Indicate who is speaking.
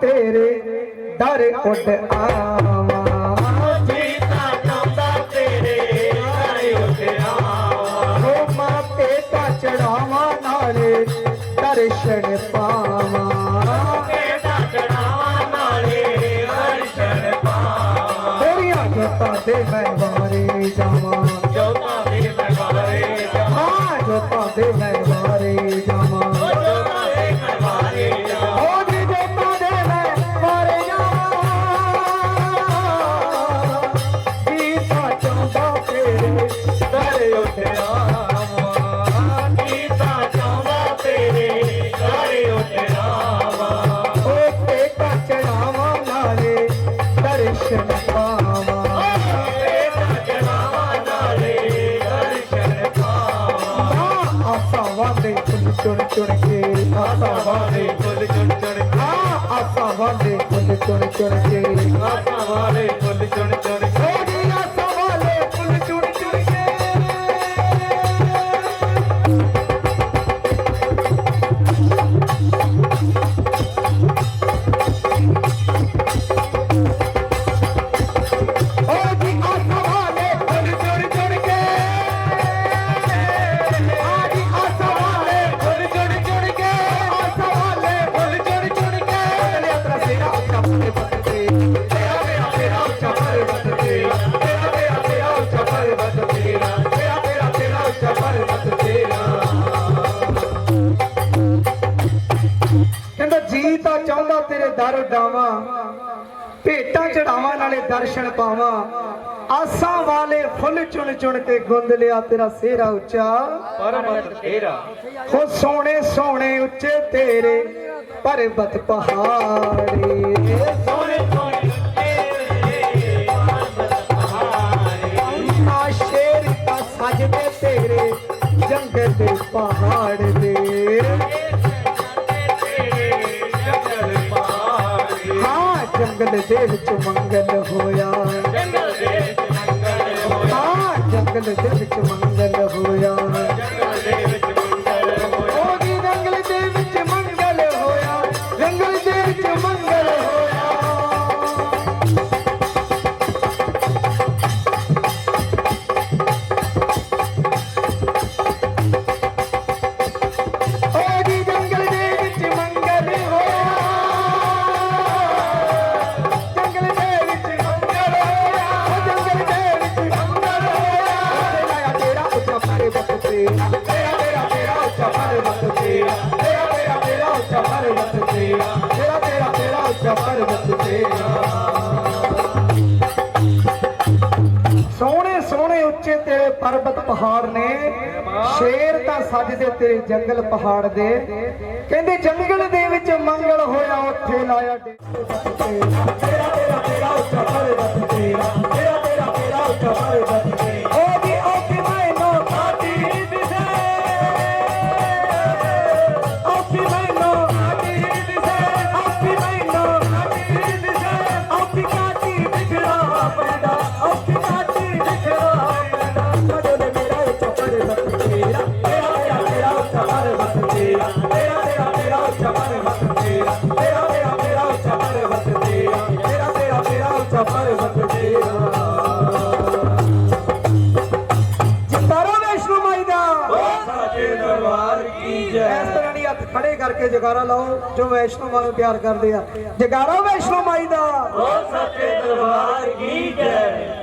Speaker 1: ਤੇਰੇ ਦਰ ਉੱਡ ਆਵਾਂ। ਚੜਾਵਾਂ ਨਾਲੇ ਦਰਸ਼ਨ ਪਾਵਾਂ। ਤੇਰੀਆਂ ਜੋਤਾਂ ਦੇ ਮੈਂ ਵਾਰੇ ਜਾਵਾਂ।
Speaker 2: ਜੋਤਾ ਦੇ ਦਰਬਾਰੇ ਜਾ
Speaker 1: ਹਾਂ ਜੋਤਾਂ ਦੇ ਮੈਂ ਵਾਦੇ ਫੁੱਲ ਚੁਣ ਚੁਣ ਕੇ ਆਸਾ ਵਾਦੇ
Speaker 2: ਫੁੱਲ ਚੁਣ ਚੁਣ
Speaker 1: ਹਾਂ ਆਸਾ ਵਾਦੇ ਫੁੱਲ ਚੁਣ ਚੁਣ ਤੇਰੇ ਦਰ ਡਾਵਾਂ ਭੇਟਾਂ ਚੜਾਵਾਂ ਨਾਲੇ ਦਰਸ਼ਨ ਪਾਵਾਂ। ਆਸਾਂ ਵਾਲੇ ਫੁੱਲ ਚੁਣ ਚੁਣ ਕੇ ਗੁੰਦ ਲਿਆ ਤੇਰਾ ਸਿਹਰਾ ਉੱਚਾ।
Speaker 2: ਪਰਮਤ ਤੇਰਾ
Speaker 1: ਹੋ ਸੋਹਣੇ ਸੋਹਣੇ ਉੱਚੇ ਤੇਰੇ ਪਰਬਤ ਪਹਾੜੇ।
Speaker 2: ਸੋਹਣੇ ਸੋਹਣੇ ਤੇਰੇ ਪਰਬਤ ਪਹਾੜੇ
Speaker 1: ਆ ਸ਼ੇਰ ਤਾਂ ਸਜਦੇ ਤੇਰੇ ਜੰਗਲ ਦੇ ਪਹਾੜ ਦੇ
Speaker 2: ਜੰਗਲ
Speaker 1: ਦੇ ਵਿੱਚ ਮੰਗਲ ਹੋਇਆ।
Speaker 2: ਜੰਗਲ ਦੇ ਵਿੱਚ ਮੰਗਲ ਹੋਇਆ।
Speaker 1: ਹਾਂ ਜੰਗਲ ਦੇ ਵਿੱਚ ਮੰਗਲ ਪਰਬਤ ਪਹਾੜ ਨੇ, ਸ਼ੇਰ ਤਾਂ ਸੱਜਦੇ ਤੇਰੇ ਜੰਗਲ ਪਹਾੜ ਦੇ। ਕਹਿੰਦੇ ਜੰਗਲ ਦੇ ਵਿੱਚ ਮੰਗਲ ਹੋਇਆ, ਉੱਥੇ ਲਾਇਆ ਤੇਰਾ ਤੇਰਾ ਤੇਰਾ ਉੱਚਾ ਪਰਬਤ ਤੇਰਾ ਕਰਕੇ ਜਗਾਰਾ ਲਾਓ, ਜੋ ਵੈਸ਼ਨੋ ਮਾਂ ਪਿਆਰ ਕਰਦੇ ਆ। ਜਗਾਰਾ ਵੈਸ਼ਨੋ ਮਾਈ ਦਾ।
Speaker 2: ਹੋ ਸੱਚੇ ਦਰਬਾਰ ਕੀ ਜੈ।